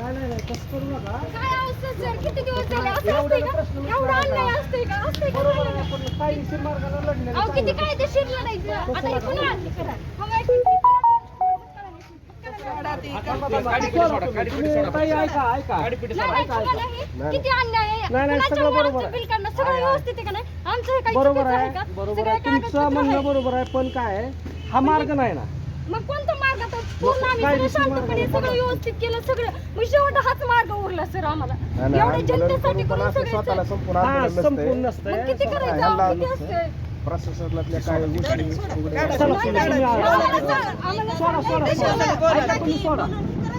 नाही नाही नाही तसं करू नका काय अवस्था सर किती दिवस झाले असं एवढ्याला असतंय का प्रश्न विचारा एवढा का? अन्याय असतंय का असतंय का बरोबर नाही? आहे पण कायदेशीर मार्गाने लढण्याचं अहो किती चांगलं. कायदेशीर लढायचं आता हे करा आहे किती? तुम्ही ताई ऐका ऐका नाही, नाही, तुम्हाला हे किती अन्याय आहे. नाही, नाही, कुणाच्या सगळं बरोबर मुलाचं आहे. बिल काढणं सगळं व्यवस्थित आहे का नाही आमचं हे काही बरोबर चुकीचं आहे का? बरोबर सगळे आहे तुमचं कागदपत्र म्हणणं आहे. बरोबर आहे पण काय आहे, हा मार्ग नाही ना मग पूर्ण आम्ही कायदेशीर सगळं मार्ग शांतपणे आहे. सगळं व्यवस्थित केलं सगळं. मग शेवट हाच मार्ग उरला सर आम्हाला. नाही, नाही, एवढ्या आंदोलन जनतेसाठी करून पण करून असं स्वतःला सगळ्याचं संपूर्ण हा आंदोलन संपूर्ण नसतंय मग किती नसतंय करायचं? ह्यांना अहो, किती नसतंय. असतंय? प्रशासनातल्या काय गोष्टी चला, नाही, तुम्ही नाही, आला. आम्हाला सांग, आम्हाला सोडा सोडा सांग. सोडा. ऐका तुम्ही सोडा.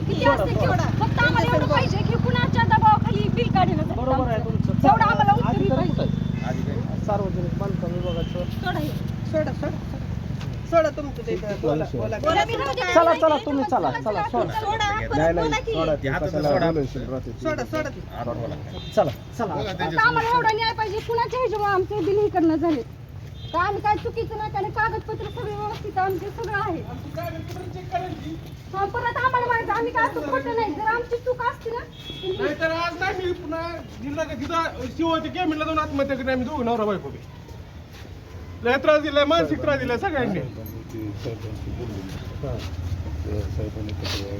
किती असते केवढा फक्त आम्हाला एवढं पाहिजे की कुणाच्या दबावाखाली बिल काढलं जातं बरोबर आहे आमचं. तुमचं. तेवढं आम्हाला उत्तरी अधिकारी पाहिजे. कुठं आहे? सार्वजनिक बांधकाम विभागाचं. सोडा हे. सोडा सोडा. सोडा तुमचं ते बोला बोला. बोला, मी राहू दे. चला चला तुम्ही चला चला सोडा सोडा. नाही नाही सोडा ते. सोडा सोडा. चला चला. आता आम्हाला एवढा न्याय पाहिजे. कुणाच्या ह्याच्यामुळे आमचे बिल हे करणं झाले तर आम्ही काय चुकीचं नाही कारण कागदपत्र सगळे व्यवस्थित आमचे सगळं आहे. हा, परत आम्हाला माहिती आम्ही काय असं खोटं नाही. जर आमची चूक असती ना तर नाही तर आज नाही मी पुन्हा जिल्हा तिथं शिवाच्या कॅमिनला जाऊन आत्महत्या करून. आम्ही दोघं नवरा बायको बी. लय त्रास दिलाय मानसिक त्रास दिलाय सगळ्यांनी.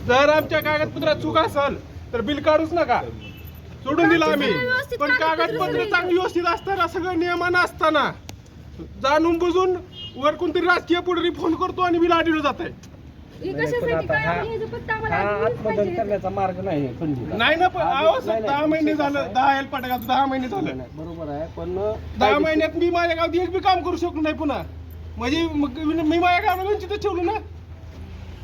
जर आमच्या कागदपत्रात चूक असेल तर बिल काढूच नका. सोडून दिलं आम्ही. पण कागदपत्र चांगली व्यवस्थित असताना सगळं नियमानं असताना जाणून बुजून वर कोणतरी राजकीय पुढारी फोन करतो आणि बिल आढळून जात आहे हे नाही, पण कशासाठी आता काय हा- आम्ही ह्याचं फक्त हा आम्हाला बिलच आत्मदहन पाहिजे. करण्याचा मार्ग नाही. नाही ना पण अहो, नाही, दहा महिने झालं? दहा एल पटाका दहा महिने झालं नाही, बरोबर आहे पण दहा महिन्यात मी माझ्या गावात एक बी काम करू शकलो नाही पुन्हा म्हणजे मग मी माझ्या गावाला वंचित ठेवलं ना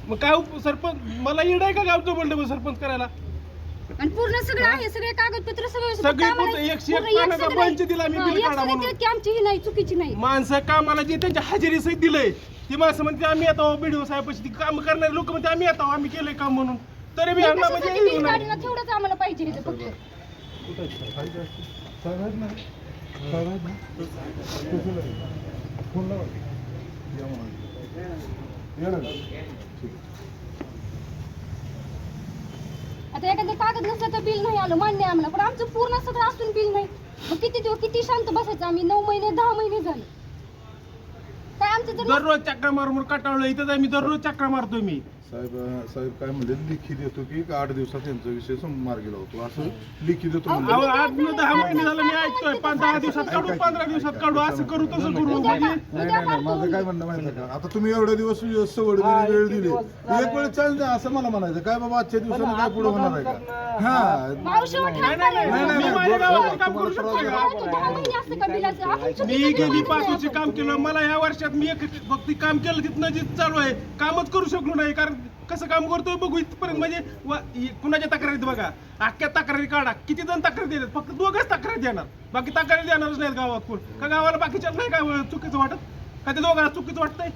मग काय उप- सरपंच मला येड आहे का गावचं बोललं सरपंच करायला आणि पूर्ण सगळं आहे सगळे कागदपत्र सगळे. सगळी पूर्ण एकशे एक पानाचा पंच दिला मी बिल एक काढा सगळं म्हणून. देत की आमची ही नाही चुकीची नाही माणसं कामाला जे त्यांच्या हजेरी सहित दिलंय ती माणसं म्हणते आम्ही येतो व्हिडीओ साहेबपाशी. ती काम करणारे लोक म्हणते आम्ही येतो आम्ही केलंय काम म्हणून. तरी मी यांना म्हणजे कशासाठी काढणं तेवढंच आम्हाला पाहिजे ह्याचं फक्त. आता एखादं कागद नसलं तर बिल नाही आलं मान्य आहे आम्हाला. पण आमचं पूर्ण सगळं असून बिल नाही. मग किती दिवस किती शांत बसायचं आम्ही? नऊ महिने दहा महिने झाले. काय आमचं जर दररोज चक्रा मारून कटाळलं. इथं आम्ही दररोज चक्रा मारतोय मी. साहेब साहेब काय म्हणले लिखी देतो की आठ दिवसात यांचा विषय सम- मार्गी लावतो. असं लिखी देतो अहो, आठ दिवस दहा महिने झालं मी ऐकतोय. पाच दहा दिवसात काढू पंधरा दिवसात काढू असं करू तसं करू म्हणजे. नाही नाही नाही माझं. काय म्हणणं माहिती आहे का? आता तुम्ही एवढे दिवस सवड दिली वेळ एक दिली. दिवस एक वेळ चालू द्या असं मला म्हणायचं. काय बाबा आजच्या दिवसानं काय पुढे होणार आहे का? हा. मावशी नाही नाही नाही नाही, नाही, मी माझ्या गावात काम करू दहा महिने गेली केलं. पाचूचे काम केलं. मला ह्या वर्षात मी एक फक्त काम केलं तिथनं जे चालू आहे कामच करू शकलो नाही. कारण कसं काम करतोय बघू इथपर्यंत. म्हणजे कुणाच्या तक्रारीत बघा. अख्ख्या तक्रारी काढा. किती जण तक्रारी देतात? फक्त दोघच तक्रारी देणार. बाकी तक्रारी देणारच नाहीत गावात कोण. का गावाला बाकीच्या नाही काय चुकीचं वाटत? का ते दोघांना चुकीचं वाटतंय?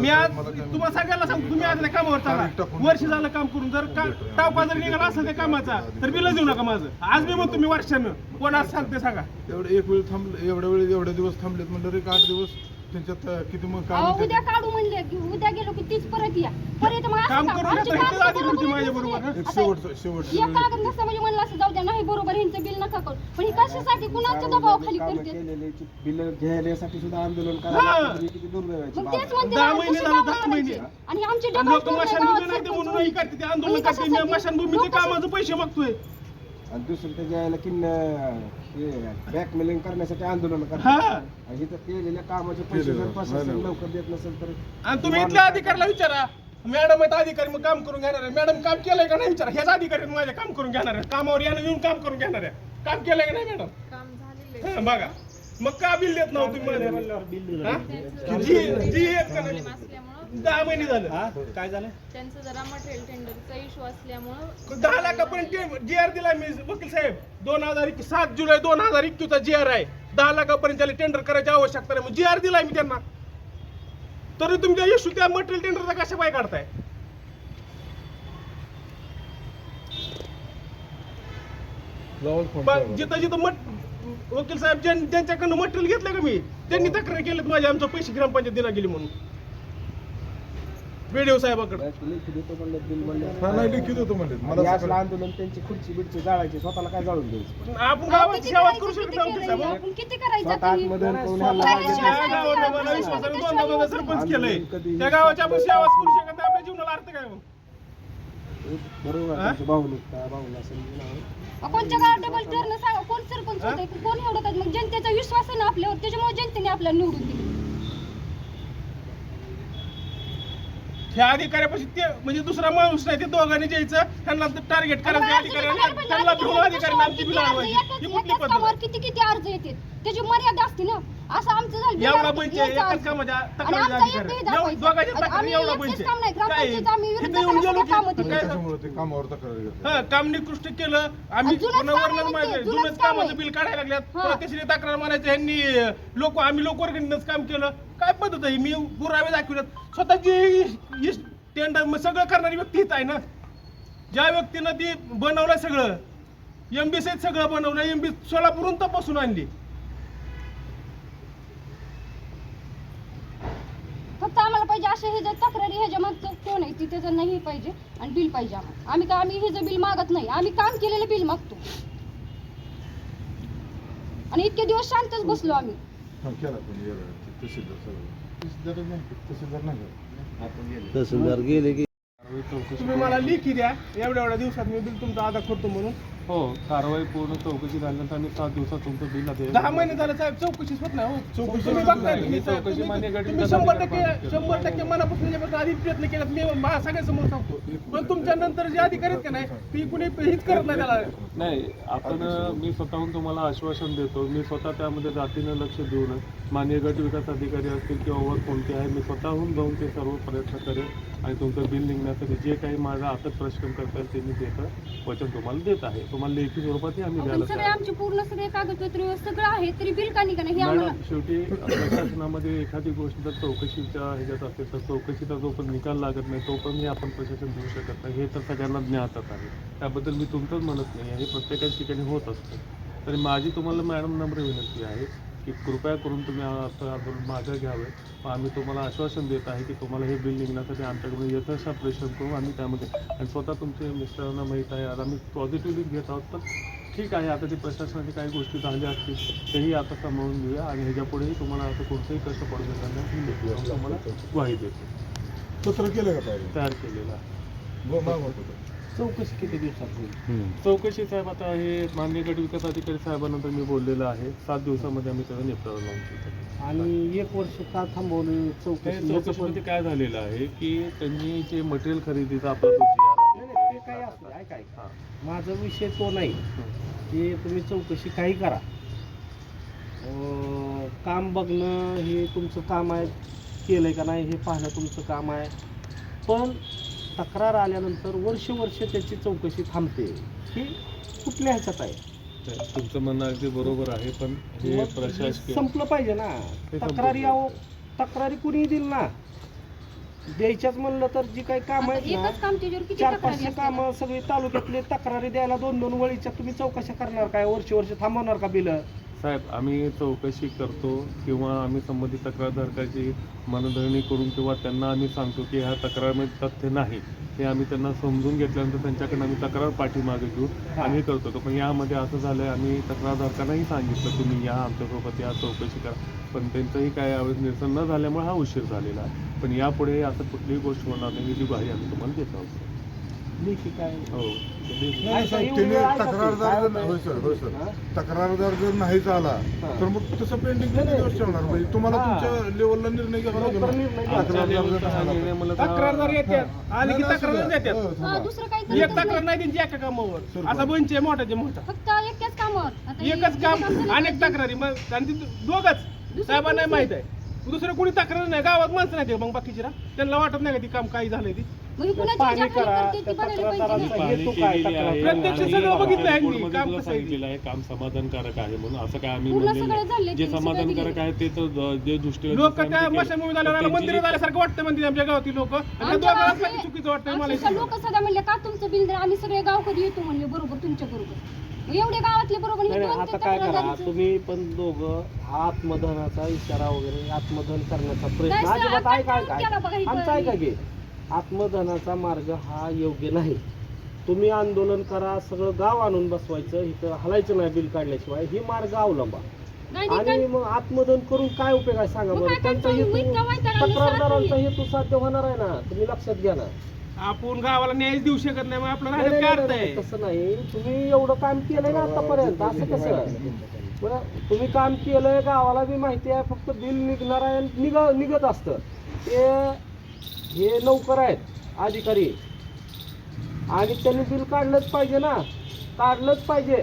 मी आज तुम्हाला सगळ्यांना सांगतो तुम्ही आज त्या कामावर चाला. वर्ष झालं काम करून. जर का टावका जर निघाला असेल त्या कामाचा तर बिल देऊ नका माझं. आज मी म्हणतो मी वर्षानं. कोण आज सांगते सांगा. एवढे एक वेळ थांबले एवढ्या वेळ एवढे दिवस थांबलेत म्हणलं एक आठ दिवस. त्यांच्यात किती मग अहो, काम उद्या काढू म्हणले की उद्या गेलो की तीच परत या परत मग असं काम का? करून आमची येतं, कामं इथं आधी करा होती बरं माझ्या दिवस बरोबर, नाही. एक आता शेवटचं शेवटचं एक कागद नसतं म्हणजे म्हणलं असं जाऊ द्या नाही बरोबर ह्यांचं बिल नका करू पण हे कशासाठी कुणाच्या दबावाखाली करते केलेले बिल घ्यायसाठी सुद्धा आंदोलन हा. करायला किती दुर्दैवाची मग बाब तेच आहे. म्हणते दहा ना, महिने कशी झाले, कामं दहा करायची? महिने. आणि आमचे आणि लोक मशानभूमी नाही ते सरपंच म्हणून हे करते ते आंदोलन करते? मी मशानभूमीचे लोक कामाचं पैसे मागतोय आणि दुसरं त्याच्या यायला की बॅकमेलिंग करण्यासाठी आंदोलन हा. करतात आणि इथं केलेल्या कामाचे पैसे. जर प्रशासन. लवकर देत नसेल तर आणि तुम्ही इथल्या अधिकाऱ्याला विचारा. मॅडम आहेत अधिकारी मग काम करून घेणार आहे मॅडम काम केलंय का नाही विचारा. हेच अधिकारी आहेत माझ्या काम करून घेणार आहे कामावर यानं येऊन काम करून घेणार आहे काम केलंय का नाही मॅडम? हा, बघा. मग का बिल देत नव्हतं. जी जी येत का नाही? दहा महिने झालं? काय झालं? त्यांचं जरा मटेरियल टेंडरचा इश्यू असल्यामुळं दहा लाखापर्यंत जी आर दिला मी वकील साहेब. दोन हजार सात जुलै दोन हजार एकवीसचा जी आर आहे. दहा लाखापर्यंत त्याला टेंडर करायची आवश्यकता नाही. जी आर दिलाय मी त्यांना. तरी तुमच्या यशू त्या मटेरियल टेंडरचा कशा पाय काढताय? पण जिथं जिथं मट वकील साहेब ज्यां- ज्यांच्याकडनं मटेरियल घेतलं का मी त्यांनी तक्रार केलेत माझ्या आमचं पैसे ग्रामपंचायत दिला गेली म्हणून. बेडेव साहेबाकडे. म्हणलं म्हणलं. हा नाही लिखित होतो म्हणजे मला सकाळी- आंदोलन त्यांची खुर्ची बिडची जाळायची स्वतःला काय जाळून द्यायचं आपण गावाची सेवा करू किती शकत? साहेब आपण किती करायचं स्वतः हे? स्वतः त्या. गावाला मला विश्वासाने दोन सरपंच केलंय त्या गावाची आपण सेवाच करू शकत नाही. आपल्या जीवनाला अर्थ काय मग बरोबर हा? त्यांची भावनिकता भावना समजून आहे. कोणच्या गावात डबल टर्न सांगा? कोण सरपंच होते? कोण एवढं काय? मग जनतेचा विश्वास आहे ना आपल्यावर त्याच्यामुळे जनतेने आपल्याला निवडून दिली. ह्या अधिकाऱ्यापाशी ते म्हणजे दुसरा माणूस नाही ते दोघांनी जायचं. त्यांना टार्गेट करायचं त्या अधिकाऱ्यांना त्यांना अधिकाऱ्यांना आमची बिल आणवायची ही कुठली पद्धत आहे? किती किती अर्ज येते त्याची मर्यादा असते ना. असं आमचं झालं बिल एवढा अर्ज- बंच आहे यायचं एकाच अर्ज. कामाच्या आणि तक्रारीचा आमचा अधिकार एकही आहे. दाखवायचं. एवढं- दोघांच्या आणि तक्रारी आम्ही एवढा एकटेच बंच आहे. काम नाही, काय आम्ही येऊन गेलो कामं. काय त्याच्यामुळे ते कामावर तक्रार घेतात हा काम निकृष्ट केलं आम्ही आणि जुनंच पुन्हा काम आहे वर्णन म्हणते, माहिती जुनंच जुनंच काम कामाचं आहे. बिल काढायला लागल्यात हा. त्याची तक्रार मारायचं ह्यांनी लोक आम्ही लोकवर्गणीनंच काम केलं काय पद्धत आहे मी पुरावे दाखवल्यात स्वतःची टेंडर मग सगळं करणारी व्यक्ती हीच आहे ना ज्या व्यक्तीनं ती बनवलं सगळं एमबीसीत सगळं बनवलं एमबी सोलापूरून तपासून आणली फक्त आम्हाला पाहिजे असे हे जर तक्रारी ह्याच्या मागचं कोण आहे तिथे जर नाही पाहिजे आणि बिल पाहिजे आम्हाला. आम्ही का आम्ही हे जर बिल मागत नाही आम्ही काम केलेलं बिल मागतो. आणि इतके दिवस शांतच बसलो आम्ही. हा? तहसीलदार गेले. की तुम्ही मला लेखी द्या. एवढ्या एवढ्या दिवसात मी बिल तुमचा अदा करतो म्हणून. हो कारवाई पूर्ण चौकशी झाल्यानंतर आम्ही सात दिवसात तुमचं बिल आता दहा महिने झालं साहेब चौकशीच होत नाही हो. चौकशी तुम्ही होत बघताय नाही. तुम्ही साहेब, चौकशी तुम्ही- मान्य गट तुम्ही विकास शंभर टक्के शंभर टक्के मनापासून याच्याबद्दल आधी प्रयत्न केला मी मा- सगळ्यांसमोर सांगतो. पण तुमच्या नंतर जे अधिकारी आहेत का नाही ती कुणी हित करत नाही त्याला. नाही आपण मी स्वतःहून तुम्हाला आश्वासन देतो. मी स्वतः त्यामध्ये जातीनं लक्ष देऊन माननीय गट विकास अधिकारी असतील किंवा वर कोणते आहे मी स्वतःहून जाऊन ते सर्व प्रयत्न करेन. आणि तुमचं बिल निघण्यासाठी जे काही माझा आता परिश्रम करता येईल ते मी देतं वचन तुम्हाला देत आहे. तुम्हाला लेखी स्वरूपातही आम्ही द्यायला सगळे तयार आहे. आमचे पूर्ण सगळे कागदपत्र सगळं आहे तरी बिल का निघा नाही हे आम्हाला मॅडम शेवटी प्रशासनामध्ये एखादी गोष्ट जर चौकशीच्या ह्याच्यात असेल तर चौकशीचा जो पण निकाल लागत नाही तो पण आपण प्रशासन देऊ शकत नाही. हे तर सगळ्यांना ज्ञातच आहे. त्याबद्दल मी तुमचंच म्हणत नाही हे प्रत्येकाच ठिकाणी होत असतं. तरी माझी तुम्हाला मॅडम नम्र विनंती आहे की कृपया करून तुम्ही आता आंदोलन मागं घ्यावे. आम्ही तुम्हाला आश्वासन देत आहे की तुम्हाला हे बिल निघण्यासाठी आमच्याकडून यथाशा प्रयत्न करू आम्ही त्यामध्ये आणि स्वतः तुमचे मिस्टरांना माहीत आहे. आता आम्ही पॉझिटिव्हली घेत आहोत पण ठीक आहे. आता ती प्रशासनाची काही गोष्टी झाल्या असतील तेही आता सांभाळून घेऊया आणि ह्याच्या पुढेही तुम्हाला असं कोणतंही कष्ट पडू देणार नाही तुम्हाला ग्वाही देतो. पत्र केलं का तयार केलेला आहे. चौकशी किती दिवसात होईल चौकशी साहेब आता हे मान्य गट विकास अधिकारी साहेबांनंतर मी बोललेलं आहे. सात दिवसामध्ये आम्ही त्याचा निपटारा लावून देतो आणि एक वर्ष का थांबवलं चौकशी? चौकशीमध्ये काय झालेलं आहे की त्यांनी जे मटेरियल खरेदीचा आपला जो जी आर नाही, आहे नाही, ते काय. हां. माझा विषय तो नाही. की तुम्ही चौकशी काही करा. काम बघणं हे तुमचं काम आहे. केलंय का नाही हे पाहणं तुमचं काम आहे. पण तक्रार आल्यानंतर वर्ष वर्ष त्याची चौकशी थांबते. ही कुठल्या ह्याच्यात आहे? तुमचं म्हणणं अगदी बरोबर आहे पण हे प्रशासकीय संपलं पाहिजे ना. तक्रारी. अहो तक्रारी कुणी देईल ना. द्यायच्याच म्हणलं तर जी काही काम आहेत ना एकच काम त्याच्यावर किती चार तक्रारी पाचशे? काम सगळी तालुक्यातले तक्रारी द्यायला दोन दोन वळीच्या तुम्ही चौकशा करणार काय? वर्ष वर्ष थांबवणार का बिल? साहेब आम्ही चौकशी करतो किंवा आम्ही संबंधित तक्रारधारकाची मनधरणी करून किंवा त्यांना आम्ही सांगतो की ह्या तक्रारमध्ये तथ्य नाही हे आम्ही त्यांना समजून घेतल्यानंतर त्यांच्याकडनं आम्ही तक्रार पाठीमागे घेऊ आणि हे करतो. पण यामध्ये असं झालं आहे आम्ही तक्रारधारकांनाही सांगितलं तुम्ही या आमच्यासोबत या चौकशी करा. पण त्यांचंही काय यावेळेस निरसन न झाल्यामुळे हा उशीर झालेला आहे. पण यापुढे असं कुठलीही गोष्ट होणार नाही याची ग्वाही आम्ही तुम्हाला देत आहोत. लेखी काय हो. नाही साहेब, त्याने तक्रारदार जर होय सर होय सर. तक्रारदार जर नाहीच आला तर मग तसं पेंडिंग किती दिवस ठेवणार म्हणजे तुम्हाला. तुमच्या लेवलला निर्णय घ्यावा लागेल ना. तक्रारदार जर हा तक्रारदार येतात. आले की नाही, तक्रार नाही, देतात. हो. दुसरं काही एक झालं तक्रार नाही. नाही. त्यांची एका कामावर. असा बंच आहे मोठाचे मोठा फक्त एकच कामावर. आता हे एकच किती काम झालं अनेक? तक्रारी. मग आणि ती दोघच. साहेबांना नाही माहीत आहे. दुसरं कोणी तक्रार नाही. गावात माणसं नाही ते मग बाकीची ना त्यांना वाटत नाही का ती काम काही झालंय ती? करा, त्या तक्रारदाराचा काय? आहे प्रत्यक्ष आणि सगळं बघितलं आहे मी, रिपोर्टमध्ये काम कसं आहे ते. सांगितलेलं आहे काम समाधानकारक आहे म्हणून असं काय आम्ही पूर्ण म्हणलेलं सगळं झालंय नाही. की जे सगळं समाधानकारक दिलंय. आहे ते तर ज- जे दृष्टीला लोक त्या केलं. झाल्यावर मंदिर झाल्यासारखं वाटतं म्हणते आमच्या गावातील लोक चुकीचं वाटतं मला लोक सदा म्हणले का तुमचं बिल द्या आम्ही सगळे गावकरी येतो म्हणले बरोबर तुमच्या बरोबर एवढे गावातले बरोबर नाही हे नाही, दोन आता ते काय करा तक्रारदारीचं. तुम्ही पण दोघं आत्मदहनाचा इशारा वगैरे आत्मदहन करण्याचा प्रयत्न नाही, सर, अजिबात आपण ऐका केला बघा ऐका इथं. आमचं ऐका घे आत्मधनाचा मार्ग हा योग्य नाही. तुम्ही आंदोलन करा सगळं गाव आणून बसवायचं इथं हलायचं नाही बिल काढल्याशिवाय ही मार्ग अवलंबा. आणि मग आत्मधन करून काय उपयोग आहे सांगा बरं? काय त्यांचा? हेतू तक्रारदारांचा हेतू साध्य होणार आहे ना? तुम्ही लक्षात घ्या ना. आपण गावाला न्याय देऊ शकत नाही मग आपलं नाही, राहण्यात नाही, काय अर्थ नाही, आहे? नाही, तसं नाही. तुम्ही एवढं काम केलंय ना आतापर्यंत असं कसं? बरं तुम्ही काम केलंय गावाला बी माहिती आहे फक्त बिल निघणार आहे आणि निघ निघत असतं. ते हे लवकर आहेत. अधिकारी. आणि त्यांनी बिल काढलंच पाहिजे ना. काढलंच पाहिजे.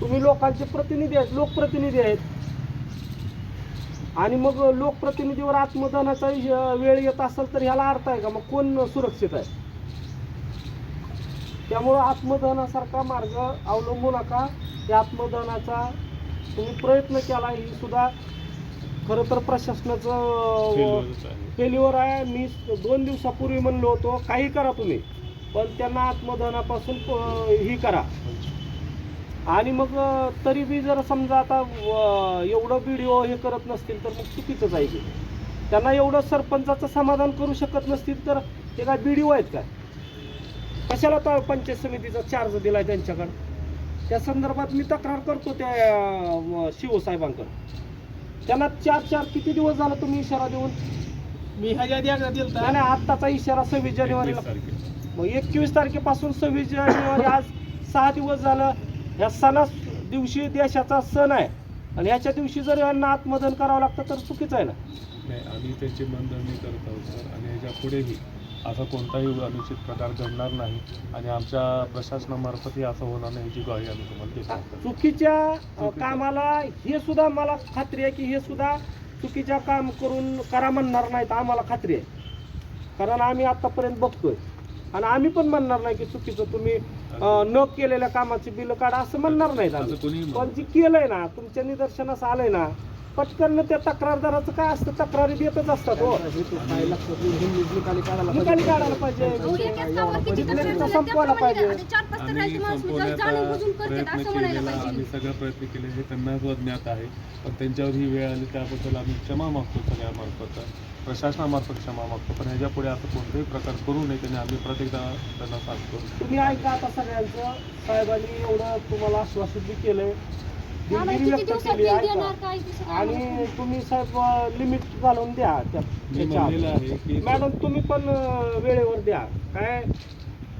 तुम्ही लोकांचे प्रतिनिधी आहेत. लोकप्रतिनिधी आहेत. आणि मग लोकप्रतिनिधीवर आत्मदानाचा वेळ येत असेल तर ह्याला अर्थ आहे का? मग कोण सुरक्षित आहे? त्यामुळं आत्मदहनासारखा मार्ग अवलंबू नका. त्या आत्मदहनाचा तुम्ही प्रयत्न केला ही सुद्धा खरं तर प्रशासनाचं आहे. फेल्युअर आहे. मी दोन दिवसापूर्वी म्हणलो होतो काही करा तुम्ही पण त्यांना आत्मदहनापासून प- ही करा. आणि मग तरी बी जर समजा आता एवढं व्हिडिओ हे करत नसतील तर मग चुकीचंच आहे की. त्यांना एवढं सरपंचाचं समाधान करू शकत नसतील तर ते काय व्हिडिओ आहेत काय कशाला तर पंचायत समितीचा चार्ज दिलाय त्यांच्याकडं? त्या संदर्भात मी तक्रार करतो त्या शिवसाहेबांकडं. त्यांना चार चार किती दिवस झाला तुम्ही इशारा देऊन? मी ह्याच्या आधी एकदा दिलता. नाही आत्ताचा इशारा सव्वीस जानेवारीला. मग एकवीस तारखेपासून सव्वीस जानेवारी आज सहा दिवस झालं. या सणा दिवशी देशाचा सण आहे. आणि ह्याच्या दिवशी जर यांना आत्मदन करावं लागतं तर चुकीचं आहे ना? नाही आम्ही त्यांची मनधरणी करत आहोत सर. आणि ह्याच्या पुढेही असा कोणताही अनुचित प्रकार घडणार नाही आणि आमच्या प्रशासनामार्फतही असं होणार नाही याची ग्वाही आम्ही तुम्हाला देत. चुकीच्या कामाला हे सुद्धा मला खात्री आहे की हे सुद्धा चुकीच्या काम करून करा म्हणणार नाहीत आम्हाला खात्री आहे. कारण आम्ही आतापर्यंत बघतोय. आणि आम्ही पण म्हणणार नाही की चुकीचं तुम्ही न केलेल्या कामाची बिल काढा असं म्हणणार नाहीत कोणीही पण जे केलंय ना तुमच्या निदर्शनास आलंय ना पटकन त्या तक्रारदाराचं काय असतं तक्रारी देतच असतात हो. हे निकाली काढायला पाहिजे. झाल्या, संपवायला पाहिजे. आता आम्ही तक्रारीचे माणूस मी जाणून संपवण्याचा प्रयत्न असं म्हणायला केलेला पाहिजे. आम्ही सगळं प्रयत्न केले हे त्यांना ज्ञात आहे. पण त्यांच्यावर ही वेळ आली त्याबद्दल आम्ही क्षमा मागतो सगळ्यामार्फत. प्रशासनामार्फत क्षमा मागतो. पण ह्याच्या पुढे असं कोणताही प्रकार करू नये त्याने आम्ही प्रत्येक एकदा त्यांना सांगतो तुम्ही ऐका आता सगळ्यांचं. साहेबांनी एवढं तुम्हाला आश्वासित बी केलंय. आम्हाला दिलगिरी किती व्यक्त दिवसात केली बिल ऐका देणार काय? ते सगळं आम्हाला आणि तुम्ही साहेब लिमिट घालून द्या त्या मी म्हणलेलं आहे त्याच्या की मॅडम तुम्ही पण अं, वेळेवर द्या. काय?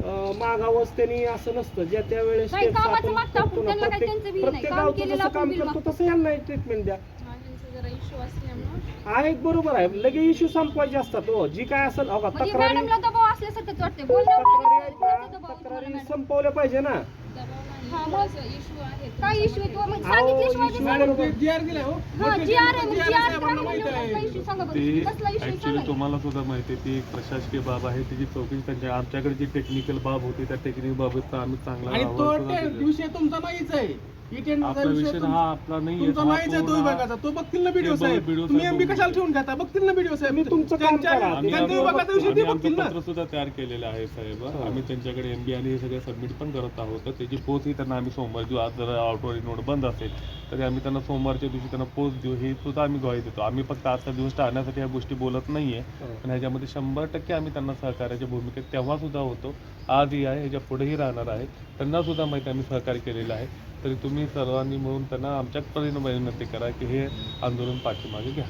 अं, मागावंच त्यांनी असं नसतं. ज्या त्या वेळेस काही steps कामाचं आपण मागतं आपण, करतो ना, त्यांना काही प्रत्येक त्यांचं बिल नाही. प्रत्येक काम गावचं केलेलं जसं आपण काम बिल करतो. तसं यांना ट्रीटमेंट द्या. माझ्यांचा जरा इश्यू असल्यामुळं. आहे बरोबर आहे. लगे इश्यू संपवायचे असतात हो. जी काय असेल हो का म्हणजे तक्रारी मॅडमला दबाव असल्यासारखं वाटते तक्रारी बोलण्यावर आहेत कोणाचा ना, दबाव आहे तुम्हाला तक्रारी मॅडम? संपवल्या पाहिजे ना. दबाव हा, नाही मग? थोडासा इश्यू आहे काय इश्यू आहे तो? मग अहो, सांगितल्याशिवाय issue ते मॅडम, सांगत जी आर दिलाय हो. हा जी आर आहे मग GR जी आर साहेबांना माहिती आहे. कसला इश्यू सांगा ते बरं कसला इश्यू ऍक्च्युली सांगा तुम्हाला सुद्धा माहिती आहे ती एक प्रशासकीय बाब आहे त्याची चौकशी त्यांच्या आमच्याकडे जी टेक्निकल बाब होती त्या टेक्निकल बाबतचा आम्ही चांगला आणि तो अहवाल सुद्धा तुमचा नाहीच आहे. ही टेंडरचा आपला विषय विषय तुम- हा आपला नाही तुमचा नाहीच आहे तो विभागाचा तो बघतील ना बीडीओ ते साहेब. BDO तुम्ही साहेब एमबी बघू. कशाला ठेवून घेता बघतील ना बीडीओ साहेब. तुम्ही तुमचं काम त्यांच्या- करा. आम्ही त्यांच्या आमचं- विभागाचा विषय ते आम्ही आमचं बघतील ना. पत्र सुद्धा तयार केलेलं आहे साहेब. आम्ही त्यांच्याकडे एमबी आणि हे सगळं सबमिट पण करत आहोत. तर त्याची पोच ही त्यांना आम्ही सोमवार जो आज जर ऑटोरी नोट बंद असेल तरी आम्ही त्यांना सोमवारच्या दिवशी त्यांना पोच देऊ. हे सुद्धा आम्ही ग्वाही देतो. आम्ही फक्त आजचा दिवस टाळण्यासाठी ह्या गोष्टी बोलत नाहीये. पण ह्याच्यामध्ये शंभर टक्के आम्ही त्यांना सहकार्याच्या भूमिकेत तेव्हा सुद्धा होतो. आजही आहे ह्याच्या पुढेही राहणार आहे. त्यांना सुद्धा माहिती आम्ही सहकार्य केलेलं आहे. तरी तुम्ही सर्वांनी मिळून त्यांना आमच्या परीने विनंती करा की हे आंदोलन पाठीमागे घ्या.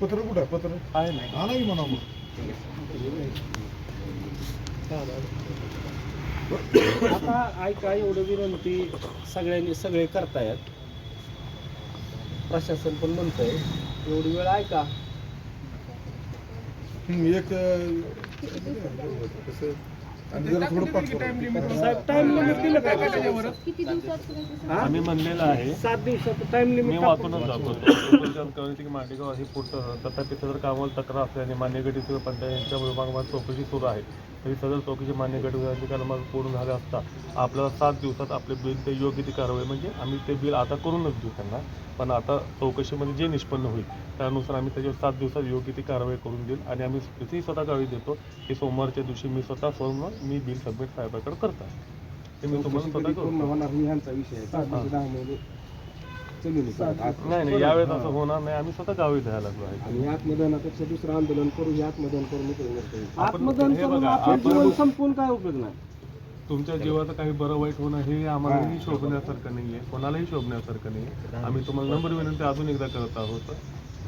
पत्र कुठं आहे? पत्र? आहे ना आणा की म्हणा मग. आता ऐका एवढं विनंती सगळ्यांनी सगळे करतायत. प्रशासन पण म्हणतंय. एवढी वेळ ऐका. एक आणि जरा थोडं पाठवा साहेब टाइम लिमिट दिलं काय किती दिवसात करायचं? आम्ही म्हणलेलं आहे. सात टाइम मी लिमिट वाचूनच दाखवतो. कळते की मांडेगाव हे पुढचं तथापि सदर कामाला तक्रार असल्याने मान्य गटी पंचायत यांच्या विभागामध्ये चौकशी सुरू आहे तरी सदर चौकशी मान्य गट विभागाची कामाला पूर्ण झाले असता आपल्याला सात दिवसात आपले बिल ते योग्य ती कारवाई म्हणजे आम्ही ते बिल आता करूनच देऊ त्यांना. पण आता चौकशीमध्ये जे निष्पन्न होईल त्यानुसार आम्ही त्याच्यावर सात दिवसात योग्य ती कारवाई करून देईल. आणि आम्ही तिथेही स्वतः गावी देतो की सोमवारच्या दिवशी मी स्वतः स्वतः मी बिल सबमिट साहेबाकडे करतो. ते मी तुम्हाला स्वतः नाही आहे. नाही नाही यावेळेस असं होणार नाही. आम्ही स्वतः गावी जायला लागलो आहे. आणि दुसरं आंदोलन करू हे करून हे करून काय उपयोग नाही? तुमच्या जीवाचं काही बरं वाईट होणं हे आम्हालाही शोभण्यासारखं नाहीये. कोणालाही शोभण्यासारखं नाही आम्ही तुम्हाला नंबर विनंती अजून एकदा करत आहोत.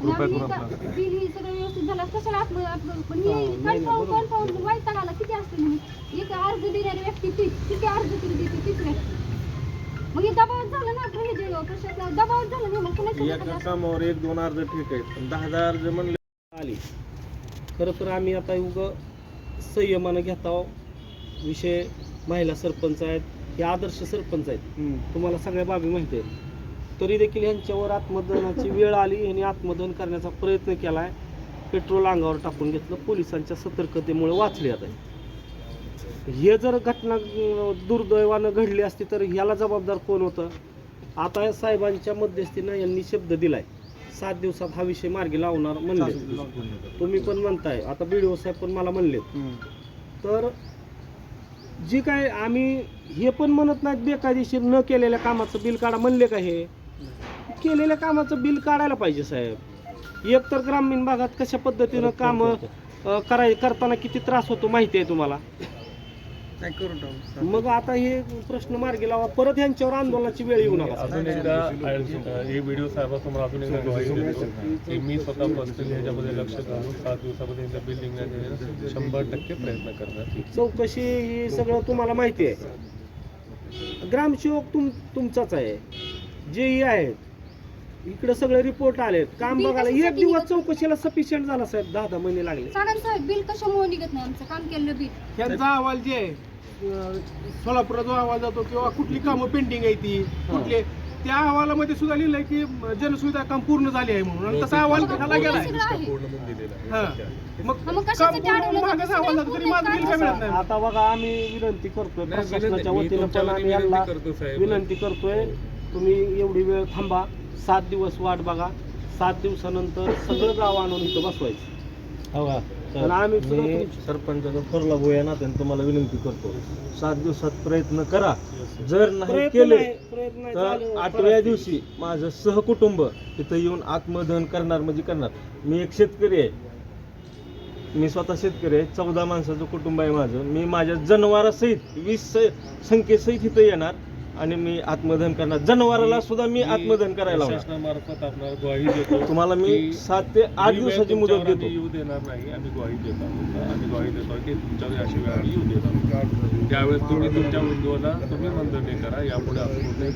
कृपया करून आपला बिल ही सगळं व्यवस्थित झालं. कशाला आपलं आपलं पण हे कन्फर्म कन्फर्म वैताग आला किती असते म्हणजे एक अर्ज देणारी व्यक्ती ती किती अर्ज तरी देते तीच व्यक्ती मग हे दबाव झालं ना आपलं हे जे दबाव झालं नाही मग कुणाच्या एका कामावर एक दोन अर्ज ठीक आहेत. पण दहा दहा अर्ज म्हणले आली. खरं तर आम्ही आता उग संयमानं घेता विषय महिला सरपंच आहेत हे आदर्श सरपंच आहेत. तुम्हाला सगळ्या बाबी माहिती आहेत. तरी देखील ह्यांच्यावर आत्मदहनाची वेळ आली. ह्यांनी आत्मदहन करण्याचा प्रयत्न केला आहे पेट्रोल अंगावर टाकून घेतलं. पोलिसांच्या सतर्कतेमुळे वाचले आता हे जर घटना दुर्दैवानं घडली असती तर ह्याला जबाबदार कोण होतं? आता या साहेबांच्या मध्यस्थीनं यांनी शब्द दिलाय. सात दिवसात हा विषय मार्गी लावणार म्हणले. तुम्ही पण म्हणताय. आता बीडीओ साहेब पण मला म्हणलेत. तर जी काय आम्ही हे पण म्हणत नाहीत बेकायदेशीर न केलेल्या कामाचं बिल काढा म्हणले का हे? केलेल्या कामाचं बिल काढायला पाहिजे साहेब. एक तर ग्रामीण भागात कशा पद्धतीनं काम कराय करताना किती त्रास होतो माहिती आहे तुम्हाला? मग आता हे प्रश्न मार्गी लावा. परत यांच्यावर आंदोलनाची वेळ येऊ नका. अजून एकदा हे व्हिडिओ साहेबासमोर अजून एकदा ग्वाही देतो की मी स्वतः पर्सनली ह्याच्यामध्ये लक्ष घालून सात दिवसामध्ये यांचा बिल निघण्याचे शंभर टक्के प्रयत्न करणार. चौकशी ही सगळं तुम्हाला माहिती आहे. ग्रामसेवक तुम तुमचाच आहे. जेही आहेत. इकडे सगळे रिपोर्ट आलेत. काम बिल बघायला एक कशासाठी दिवस निघत? चौकशीला सफिशियंट झाला साहेब दहा दहा महिने लागले. साडन साहेब बिल कशामुळे निघत नाही आमचं? काम केलेलं बिल. ह्यांचा अहवाल जे आहे अं, सोलापुरात जो अहवाल जातो किंवा कुठली कामं पेंडिंग आहे ती कुठले त्या अहवालामध्ये सुद्धा लिहिलंय की अं, जनसुविधा काम पूर्ण झाली आहे म्हणून. आणि तसा अहवाल गेलाय. सगळं आहे. हा. आहे मग हा, मग काम कशासाठी पूर्ण अडवलं मागच जातं? अहवाल जातो तरी पूर्ण माझं बिल काय मिळत नाही. आता बघा आम्ही विनंती करतोय नाही, प्रशासनाच्या विनंती- मी वतीनं पण तुमच्या आम्ही वतीने यांना विनंती करतो, साहेब. विनंती करतोय. तुम्ही एवढी वेळ थांबा. सात दिवस वाट बघा. सात दिवसानंतर सगळं गाव आणून इथं बसवायचं. आणि आम्ही सुद्धा तुमची- सरपंचाचा थोरला भोया या नात्याने तुम्हाला विनंती करतो. सात दिवसात प्रयत्न करा. जर नाही प्रयत्न केले प्रयत्न तर आठव्या. दिवशी माझं सहकुटुंब इथं येऊन आत्मदहन करणार म्हणजे करणार. मी एक शेतकरी आहे. मी स्वतः शेतकरी आहे. चौदा माणसाचं कुटुंब आहे माझं. मी माझ्या जनावरासहित वीस स- संख्येसहित इथं येणार. आणि मी आत्मदहन करणार. जनावराला सुद्धा मी आत्मदहन करायला लावणार. प्रशासनामार्फत आपल्याला ग्वाही देतो तुम्हाला मी सात ते आठ ही वेळ दिवसाची मुदत तुमच्यावर देतो. आम्ही येऊ देणार नाही आम्ही ग्वाही देत. आहोत आम्ही ग्वाही देतो की तुमच्यावर अशी वेळ आम्ही येऊ देणार नाही. त्यावेळेस तुम्ही तुमच्या उद्योगाला तुम्ही मंदरणी करा यापुढे नाही.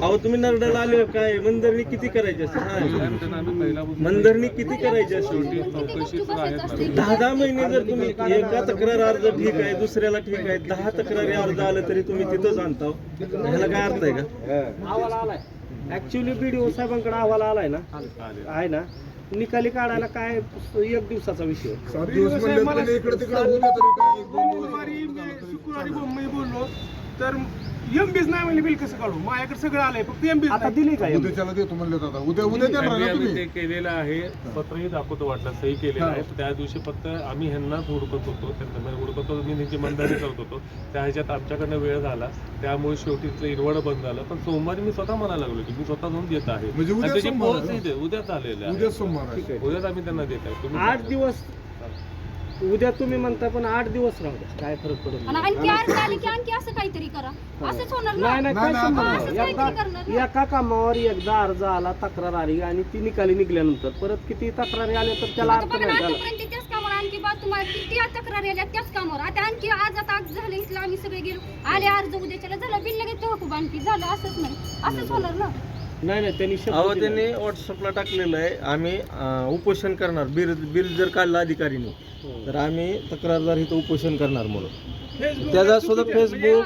अहो तुम्ही नरड्याला आले काय? मंदरणी किती करायची असते हा. पहिल्यांदा आम्ही पहिल्यापासून मंदरणी किती करायची असते शेवटी आहेत ना दहा दहा महिने जर तुम्ही एका तक्रार अर्ज ठीक आहे दुसऱ्याला ठीक आहे दहा तक्रारी अर्ज आलं तरी तुम्ही तिथंच आणता ह्याला काय अर्थ आहे का? अहवाल आलाय. ऍक्च्युली बीडीओ साहेबांकडे अहवाल आलाय ना. आहे ना. निकाली काढायला काय एक दिवसाचा विषय. शुक्रवारी मी बोललो. तर एमबीच नाही म्हणले बिल कसं काढू? माझ्याकडे सगळं आलंय फक्त एमबीच आता दिली काय उद्याच्याला देतो म्हणले आता उद्या उद्या देणार आम्ही ना आम्ही तुम्ही? ते केलेलं आहे पत्रही दाखवतो वाटलं सही केलेलं आहे. त्या दिवशी फक्त आम्ही ह्यांनाच हुडकत होतो त्यांना हुडकत होतो मी त्यांची मंदारी करत होतो. त्या ह्याच्यात आमच्याकडनं वेळ झाला त्यामुळे शेवटी इथलं इरवड बंद झालं. पण सोमवारी मी स्वतः म्हणायला लागलो की मी स्वतः जाऊन देत आहे. म्हणजे उद्या आणि त्याची सोमवार पोहोच आहे. इथे उद्याच आलेलं आहे. उद्या सोमवार आहे. उद्याच आम्ही त्यांना देत आहे. तुम्ही आठ दिवस उद्या तुम्ही म्हणता पण आठ दिवस राहू द्या. काय फरक पडत आणि आणखी अर्ज आले की आणखी असं काहीतरी करा. असंच होणार ना? नाही नाही काय नाही, संबंध नाही, नाही. असंच काहीतरी करणार एकदा ना. एका कामावर एकदा अर्ज आला तक्रार आली आणि ती निकाली निघल्यानंतर परत किती तक्रारी आल्या तर त्याला आता अर्थ बघा ना, नाही आतापर्यंत त्याच कामावर आणखी बा तुम्हाला किती तक्रार आल्या त्याच कामावर. आता आणखी आज आता आज झालं इथलं आम्ही सगळे गेलो. आले अर्ज उद्याच्याला झालं बिल लगेच खूप आणखी झालं असंच नाही. असंच होणार ना? नाही नाही त्यांनी शब्द अहो दिला. त्यांनी व्हॉट्सअपला टाकलेलं आहे. आम्ही अं, उपोषण करणार. बिल बिल जर काढलं अधिकारीने तर आम्ही तक्रारदार इथं उपोषण करणार म्हणून. त्याचा सुद्धा फेसबुक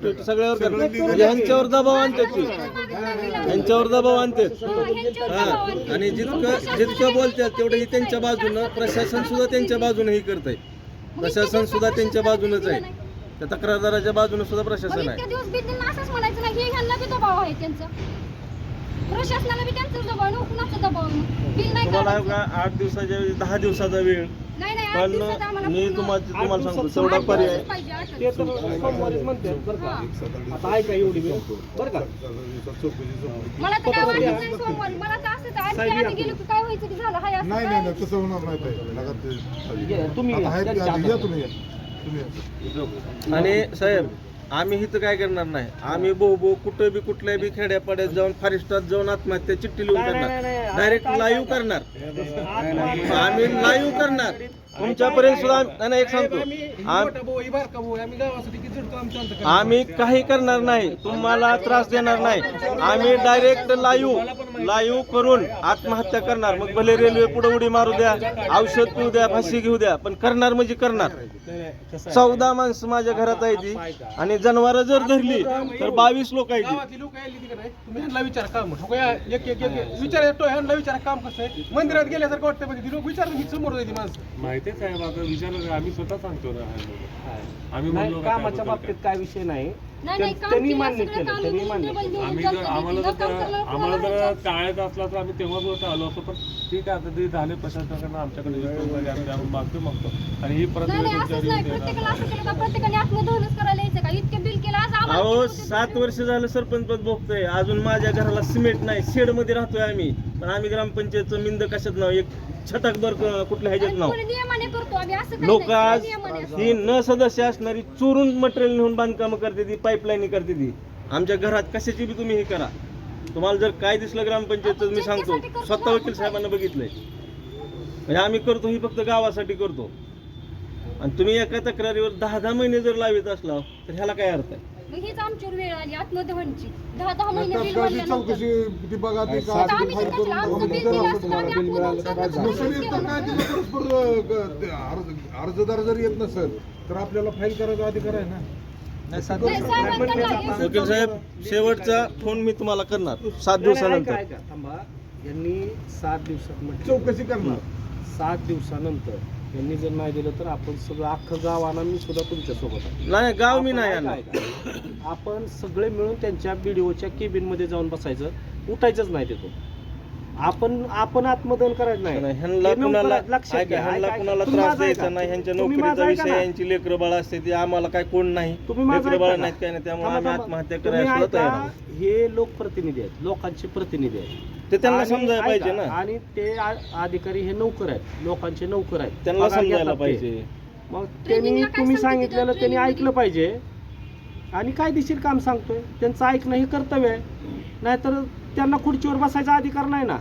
ट्विटर सगळ्यावर करणार म्हणजे ह्यांच्यावर दबाव आणतात ते. ह्यांच्यावर दबाव आणतात. हा आणि जितकं जितकं बोलतात तेवढं ही त्यांच्या बाजूनं प्रशासन सुद्धा त्यांच्या बाजूनं ही करत आहे प्रशासन सुद्धा त्यांच्या बाजूनच आहे. त्या तक्रारदाराच्या बाजूनं सुद्धा मग प्रशासन इतक्या आहे. दिवस बिल त्यांना असंच म्हणायचं नाही. हे ह्यांना बी दबाव आहे त्यांचा. प्रशासनाला बी कुणाचा? बिल नाही तुम्हाला काढायचं. का आठ दिवसाच्या ऐवजी दहा दिवसाचा वेळ? नाही नाही आठ पण दिवसात आम्हाला मी पूर्ण- तुम्हाला तुम्हाला सांगतो तेवढा आठ पर्याय दिवस पाहिजे, आठ ते दिवस. तर सोमवारीच म्हणते. बरं का? आता ऐका एवढी वेळ? बरं का? मला तर काय वाटत नाही सोमवारी. मला तर असं आणखी साहेब, आम्ही या. गेलो की काय व्हायचं की झालं हाय असं नाही काय? नाही नाही तसं होणार नाही ताई. नका ते- ये, तुम्ही आता या, आहेत त्यांच्या या हातात. तुम्ही या. तुम्ही या. आणि साहेब आम्ही इथं काय करणार नाही. आम्ही बो बो कुठं बी कुठल्या बी खेड्यापाड्यात जाऊन फॉरेस्टात जाऊन आत्महत्या चिठ्ठी लिहून करणार. Direct live. करणार? आम्ही लाईव्ह करणार. तुमच्यापर्यंत सुद्धा आम्ही- नाही, नाही, एक सांगतो. आम्ही आम- काही करणार नाही. तुम्हाला त्रास देणार नाही. आम्ही डायरेक्ट लाईव्ह लाईव्ह करून आत्महत्या करणार. मग भले रेल्वे पुढे उडी मारू द्या औषध पिऊ द्या फाशी घेऊ द्या पण करणार म्हणजे करणार? चौदा माणसं माझ्या घरात आहे ती. आणि जनावर जर धरली तर बावीस लोक आहे ती. गावातली लोक आली तिकडे नाही. तुम्ही ह्यांना विचारा काम. हो का? एक एक एक एक. विचार येतो ह्यांना विचारा काम कसं आहे? मंदिरात गेल्यासारखं वाटतं म्हणजे लोक समोर माणसं. माहिती आहे साहेब आता विचारलं आम्ही स्वतः सांगतो ना. आम्ही नाही, म्हणलो का कामाच्या त्याबद्दल बाबतीत काय विषय नाही. नाही नाही त्यां- काम त्यांनी केलं, मान्य सगळं केलं काम त्यांनी मान्य केलं. आम्ही जर की आम्हाला जर आम्हाला जर विचार- टाळायचं असला तर आम्ही तेव्हाच होतं आलो असतो. पण ठीक आहे आता ते झाले प्रशासनाकडनं आमच्याकडे विचारून झाले, आम्ही आम्ही मागतो मागतो. आणि ही परत नाही नाही वेळ असंच तुमच्या नाही. देऊन प्रत्येकाला देणार. असं केलं का? प्रत्येकाने आत्मदहनच करायला यायचं का? इतके बिल केलं असं आम्हाला अहो सात. वर्ष झालं सरपंच पद भोगतोय. अजून माझ्या घराला सिमेंट नाही शेडमध्ये राहतोय आम्ही. पण आम्ही ग्रामपंचायतचं मिंद कशात नाव? एक छटाक बर कुठल्या ह्याच्यात नाव? लोक आज. ही न सदस्य असणारी चोरून मटेरियल नेऊन बांधकाम करते ती पाईपलाईन करते ती. आमच्या घरात कशाची बी तुम्ही हे करा. तुम्हाला जर काय दिसलं ग्रामपंचायतचं मी सांगतो स्वतः वकील साहेबांना बघितलंय. म्हणजे आम्ही करतो ही फक्त गावासाठी करतो. आणि तुम्ही एका तक्रारीवर दहा दहा महिने जर लावित असला तर ह्याला काय अर्थ आहे? मग हीच आमच्यावर वेळ आली आत्मदहनची. दहा दहा महिने बिल तात्काळची भरल्यानंतर. चौकशी ती बघा ती आता का आम्ही फाईल तर करून कसलं आमचं बिल दिलं असतं तर आम्ही आत्मदहन करणारच नसेल नाही. येत तर काय तिला परस्पर ग- ते अर्ज- अर्जदार जर येत नसेल तर आपल्याला फाईल करायचा अधिकार आहे ना? नाही, वकील साहेब शेवटचा फोन मी तुम्हाला करणार. सात दिवसानंतर. यांनी सात दिवसात म्हटलं. चौकशी करणार. सात दिवसानंतर. यांनी जर नाही दिलं तर आपण सगळं अख्खं गाव आणा मी सुद्धा तुमच्यासोबत आहे. नाही गाव मी आपण नाही ऐका, आणणार. ऐका. आपण सगळे मिळून त्यांच्या बीडीओच्या केबिनमध्ये जाऊन बसायचं. उठायचंच नाही तिथून. आपण आपण आत्मदहन करायचं नाही. ह्यांना हे कुणाला ऐका, ह्यांना कुणाला त्रास द्यायचा. नाही ह्यांच्या नोकरीचा विषय. यांची लेकरं बाळ असते ती आम्हाला काय कोण नाही. तुम्ही माझं लेकरं बाळ ऐका नाहीत. काय नाही त्यामुळे आम्ही. आत्महत्या तुम्ही करायला सुद्धा तयार आहोत हे लोकप्रतिनिधी आहेत लोकांचे प्रतिनिधी आहेत. ते त्यांना आणि समजायला ऐका, पाहिजे ना. आणि ते आ- अधिकारी हे नौकर आहेत लोकांचे नौकर आहेत. त्यांना पगार समजायला घेतात ते. पाहिजे. मग त्यांनी काय तुम्ही सांगते सांगितलेलं त्यांनी ऐकलं पाहिजे. आणि कायदेशीर काम सांगतोय. त्यांचं ऐकणं हे कर्तव्य आहे. नाहीतर त्यांना खुर्चीवर बसायचा अधिकार नाही ना.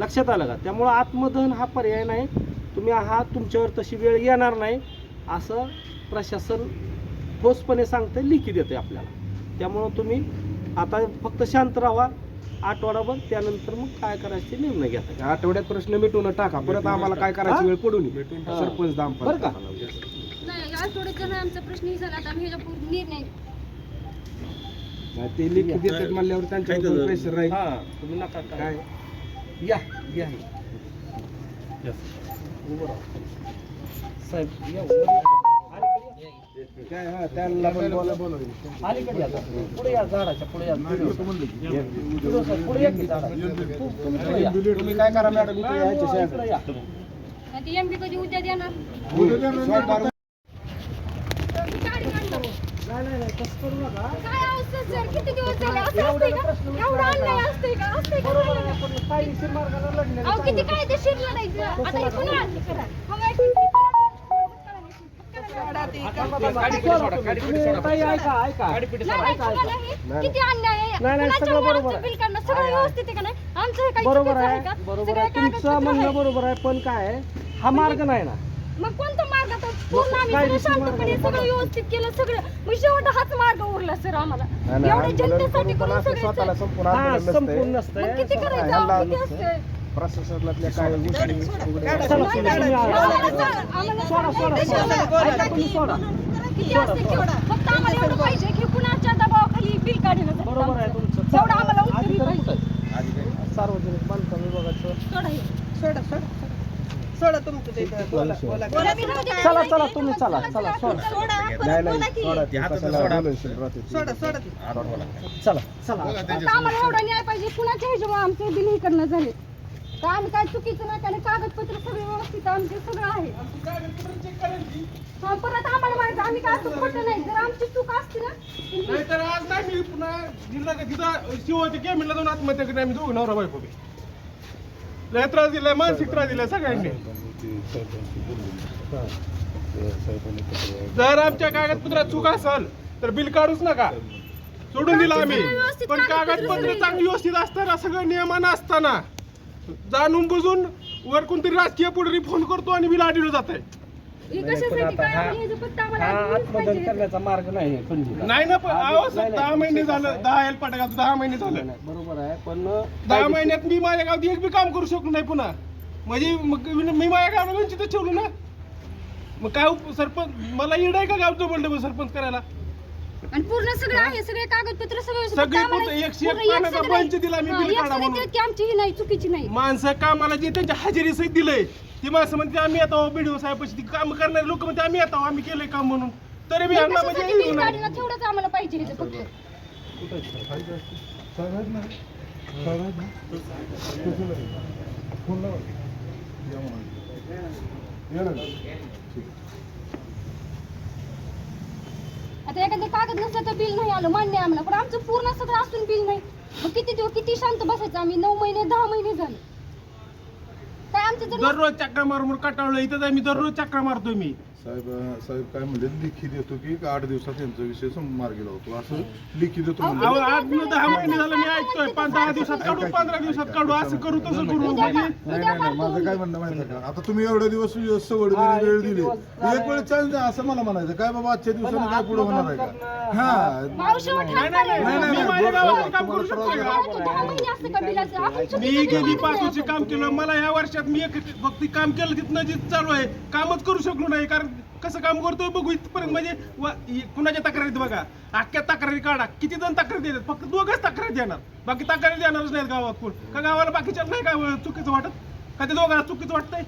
लक्षात आलं का? त्यामुळं आत्मदहन हा पर्याय नाही. तुम्ही हा तुमच्यावर तशी वेळ येणार नाही असं प्रशासन ठोसपणे सांगतंय लिखी देते आपल्याला. त्यामुळं तुम्ही आता फक्त शांत राहा आठवडाभर त्यानंतर मग काय करायचे ते निर्णय घ्या आठवड्यात प्रश्न मिटवून टाका. परत आम्हाला काय करायची वेळ पडून. हा. सरपंच दाम बरं का? नाही आमचा प्रश्न ही झाला आता निर्णय ते लिखी देतात म्हणल्यावर त्यांच्यावर प्रेशर राहील? हा तुम्ही नका काय? या या. उभं राहा. साहेब या. उभं राहा. अलीकडे काय हा त्यांना पण बोला बोला. या. अलीकडे या जरा. पुढे या झाडाच्या पुढे या. पुढे साहेब, पुढे या की झाडाच्या. तू- तुम्ही पुढे या. तुम्ही काय करा मॅडम? इकडे कधी उद्या देणार गाडी काढणार. नाही नाही नाही तसं करू नका काय अवस्था सर? किती दिवस झाले? असं असतंय का? एवढं अन्याय असतंय का? असतंय का? बरोबर आहे पण कायदेशीर मार्गाने लढण्याचं अहो किती चांगलं. कायदेशीर लढायचं? आता हे पुन्हा हवा आहे. तुम्ही. ताई ऐका ऐका. नाही, नाही, तुम्हाला हे किती अन्याय आहे? नाही, नाही, कुणाच्या सगळं बरोबर वराचं आहे. बिल काढणं? सगळं व्यवस्थित आहे का नाही? आमचं हे काही बरोबर चुकीचं आहे का? बरोबर सगळे आहे. तुमचं कागदपत्र म्हणणं आहे. बरोबर आहे पण काय आहे, हा मार्ग नाही ना. मग कोणता पूर्ण आम्ही सगळं शांतपणे? सगळं व्यवस्थित केलं सगळं मग शेवट हाच मार्ग उरला सर आम्हाला नाही, नाही, एवढं आंदोलन जनतेसाठी करून संपूर्ण हा. मग किती करायचं ह्याला अहो, किती नसतंय. असतंय प्रशासनातल्या काय गोष्टी चला, नाही, तुम्ही नाही, आला. आम्हाला सांग, आम्हाला सोडा सोडा सांग, सोडा ऐका तुम्ही सोडा किती असते केवढा फक्त आम्हाला एवढं पाहिजे की कुणाच्या दबावाखाली बिल काढलं जातं बरोबर आहे आमचं. तुमचं तेवढं आम्हाला उत्तरी अधिकारी पाहिजे कुठं आहे? सार्वजनिक बांधकाम विभागाचं हे. सोडा तुमचं ते बोला बोला. चला चला तुम्ही चला चला सोडा. सोडा नाही नाही ते? चला चला. आम्हाला एवढा न्याय पाहिजे कुणाच्या ह्याच्यामुळे आमचे बिल हे करणं झाले? तर आम्ही काय चुकीचं नाही त्याने कागदपत्र सगळे व्यवस्थित आमचे सगळं आहे. हा, परत आम्हाला माहिती आम्ही काय असं खोटं नाही. जर आमची चूक असती ना तर नाही तर आज नाही मी पुन्हा जिल्हा तिथं शिवाच्या कॅमिनला जाऊन आत्महत्या करून आम्ही दोघं नवरा बायको बी. लय त्रास दिलाय मानसिक त्रास दिलाय सगळ्यांनी. जर आमच्या कागदपत्रात चूक असेल तर बिल काढूच नका. सोडून दिलं आम्ही. पण कागदपत्र चांगली व्यवस्थित असताना सगळं नियमानं असताना जाणून बुजून वर कोणतरी राजकीय पुढारी फोन करतो आणि बिल आढळलं जात आहे हे पाहिजे. करण्याचा मार्ग नाही आहे. नाही ना पण अहो, नाही, नाही, दहा महिने झालं दहा एल पाटा घालतो दहा महिने आहे? झालं नाही, बरोबर आहे पण दहा महिन्यात मी माझ्या गावात एक बी काम करू शकलो नाही पुन्हा म्हणजे मग मी माझ्या गावाला वंचित ठेवलं ना मग काय उप- सरपंच मला येड आहे का गावचं बोललं सरपंच करायला आणि पूर्ण सगळं आहे सगळे कागदपत्र सगळे. सगळी आम्हाला पूर्ण एकशे एक पानाचा पंच दिला मी हा, बिल काढा म्हणून. आमची ही नाही चुकीची नाही माणसं कामाला जे त्यांच्या हजेरी सहित दिलंय ती माणसं म्हणते आम्ही येतो बीडीओ साहेबाशी ती काम करणारे लोक म्हणते आम्ही येतो आम्ही केलंय काम म्हणून तरी बी यांना म्हणजे येऊ तेवढंच आम्हाला पाहिजे फक्त साहेब आहेत ना साहेब आहेत ना कसं नाही? फोन लावा या म्हणा या ना ठीक आता एखादं कागद नसलं तर बिल नाही आलं मान्य आहे आम्हाला. पण आमचं पूर्ण सगळं असून बिल नाही. मग किती दिवस किती शांत बसायचं आम्ही? नऊ महिने दहा महिने झाले. काय आमचं जर दररोज चक्रा मारून काटावलं इथं आम्ही दररोज चक्रा मारतोय मी. साहेब साहेब काय म्हणले लिखी देतो की आठ दिवसात यांचा विषय सम- मार्गी लावतो. असं लिखी देतो अहो, म्हणले. आठ दहा महिने झालं मी ऐकतोय. पाच दहा दिवसात काढू पंधरा दिवसात काढू. असं करू तसं करू म्हणजे नाही नाही नाही माझं. काय म्हणणं माहिती का? आता तुम्ही एवढे दिवस सवड वेळ दिली. दिवस एक वेळ चान्स द्या असं मला म्हणायचं. काय बाबा आजच्या दिवसानं काय पुढे होणार आहे का हा. मावशी नाही, नाही. नाही, मी माझ्या गावात काम करू शकतो? दहा महिने गेली बिल पाच नाही वर्षी काम केलं. मला ह्या वर्षात मी एक फक्त काम केलं तिथनं जे चालू आहे कामच करू शकलो नाही कारण कसं काम करतोय बघू इथपर्यंत. म्हणजे कुणाच्या तक्रारीत बघा. अख्ख्या तक्रारी काढा. किती जण तक्रारी देतात? फक्त दोघच तक्रारी देणार. बाकी तक्रारी देणारच नाहीत गावात कोण. का गावाला बाकीच्या नाही का चुकीचं वाटत? का ते दोघांना चुकीचं वाटतंय?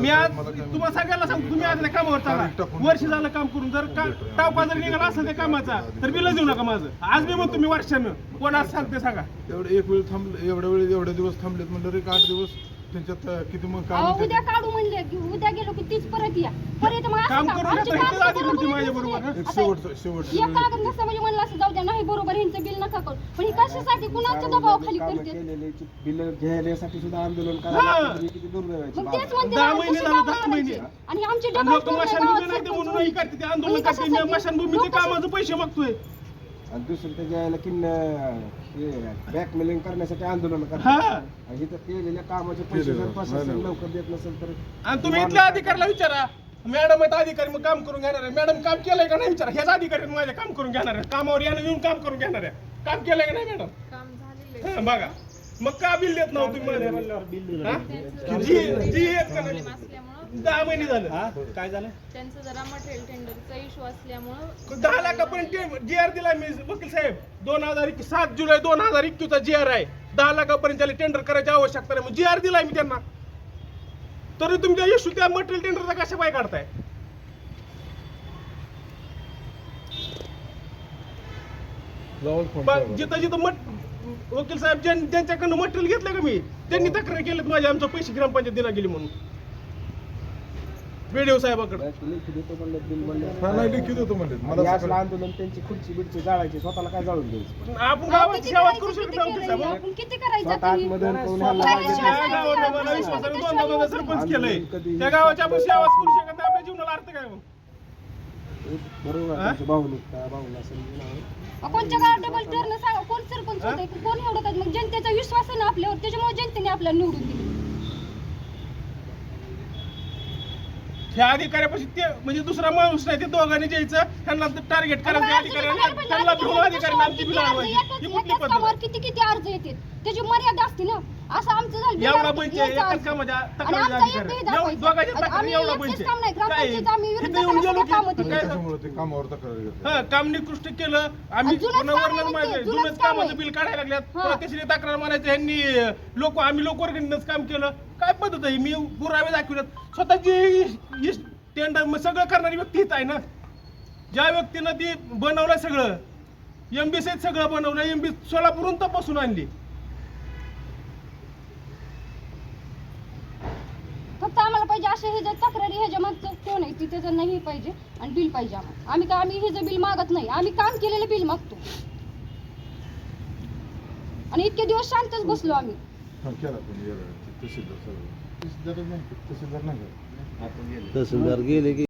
मी आज तुम्हाला सगळ्यांना सांगतो तुम्ही आज नाही कामावर चाला. वर्ष. झालं काम करून. जर का टावका जर निघाला असेल त्या कामाचा तर बिल देऊ नका माझं. आज मी म्हणतो मी वर्षानं. कोण आज सांगते सांगा. एवढे एक वेळ थांबले एवढ्या वेळ एवढे दिवस थांबलेत म्हणलं एक आठ दिवस. त्यांच्यात किती मग अहो, म्हणतात? उद्या काढू म्हणले की उद्या गेलो की तीच परत या परत मग असं काम का? करून आमची घेता कामं इथं आधी बरोबर करते आहे, माझ्या दुसरे. बरोबर, हं? एक आता शेवटचं शेवटचं एक कागद नसतं म्हणजे म्हणलं असं जाऊ द्या नाही बरोबर ह्यांचं बिल नका करू पण हे कशासाठी कुणाच्या दबावाखाली कामं करते केलेले बिल घेण्यासाठी सुद्धा आंदोलन हा. करायला किती दुर्दैवाची मग बाब तेच आहे. म्हणते दहा ना, महिने कशी झालं, कामं दहा महिने. करायची? आणि आमचे लोक मशानभूमी गावात नाही ते म्हणून सरपंच. हे करते ते आंदोलन करते? मशानभूमीचे कामाचे पैसे मागतोय आणि दुसरं त्याच्या यायला की बॅकमेलिंग करण्यासाठी आंदोलन हा. करतात आणि इथं केलेल्या कामाचे पैसे. जर प्रशासन. लवकर देत नसेल तर आणि तुम्ही इथल्या अधिकाऱ्याला विचारा. मॅडम आहेत अधिकारी मग काम करून घेणार आहे. मॅडम काम केलंय का नाही विचारा. ह्याच अधिकारी आहेत माझ्या काम करून घेणार आहे. कामावर यानं येऊन काम करून घेणार आहे. काम केलंय का नाही मॅडम? काम झालेलं आहे. हा, बघा. मग का बिल देत नव्हतं? जी जी येत का नाही? असल्यामुळं दहा महिने झाले. काय झालं? त्यांचं जरा मटेरियल टेंडरचा इश्यू असल्यामुळं दहा लाखापर्यंत जी आर दिला मी वकील साहेब. दोन हजार सात जुलै दोन हजार एकवीसचा जी आर आहे. दहा लाखापर्यंत त्याला टेंडर करायची आवश्यकता नाही. जी आर दिलाय मी त्यांना. तरी तुमच्या यशू त्या मटेरियल टेंडरचा कशा पाय काढताय. जिथं जिथं मट वकील साहेब ज्यां- ज्यांच्याकडनं मटेरियल घेतलं का मी त्यांनी तक्रार केलीत माझ्या आमचं पैसे ग्रामपंचायत दिला गेली म्हणून. बीडीओ साहेबाकडे. हा, लिखित होतो म्हणले? मला सकाळी- आंदोलन त्यांची खुर्ची बिडची जाळायची स्वतःला काय जाळून द्यायचं आपण गावाची सेवा करू शकत? साहेब. आपण किती करायचं स्वतः आता हे? आत्मदहन करून स्वतः ह्याला काय मागे- विश्वास त्या आहे? गावाला मला आपण विश्वासाने स्वतः दोन दोन सरपंच केलंय. त्या गावाची आपण सेवाच करू शकत नाही आपल्या जीवनाला अर्थ काय मग बरोबर हा? आहे, तुमची भावनिकता भावना समजून आहे. अहो, कोणच्या गावात डबल टर्न सांगा कोण सरपंच होते कोण एवढं काय? मग जनतेचा विश्वास आहे ना आपल्यावर त्याच्यामुळे जनतेने आपल्याला निवडून दिली. ह्या अधिकाऱ्यापाशी ते म्हणजे दुसरा माणूस नाही ते दोघांनी जायचं. त्यांना टार्गेट करायचं त्या अधिकाऱ्यांना त्यांना अधिकाऱ्यांना आमची बिल आणवायची ही कुठली पद्धत? किती किती अर्ज येते त्याची मर्यादा असते ना. असं आमचं झालं. एवढा एकाच. कामाच्या तक्रारी अधिकारी. दोघांच्या तक्रारी एवढा काय? तिथे येऊन गेलो की कामावर तक्रार. हा काम निकृष्ट केलं. आम्ही आणि जुनंच कामाचं. बिल काढायला लागल्यात. त्याची तक्रार मारायचं. ह्यांनी लोक आम्ही लोकवर्गणीनंच काम केलं. काय पद्धत आहे? मी पुरावे दाखविल्यात. स्वतःची टेंडर मग सगळं करणारी व्यक्ती आहे ना? ज्या व्यक्तीनं ती बनवलं सगळं एमबीसीत सगळं बनवलं एमबी सोलापूरहून तपासून आणली. फक्त आम्हाला पाहिजे असे हे ज्या तक्रारी ह्याच्या मागचं कोण आहे तिथे त्यांना हे पाहिजे आणि बिल पाहिजे आम्हाला. आम्ही का आम्ही हे जे बिल मागत नाही आम्ही काम केलेलं बिल मागतो. आणि इतके दिवस शांतच बसलो आम्ही. तहसीलदार तहसीलदार नाही तहसीलदार नाही. तहसीलदार गेले की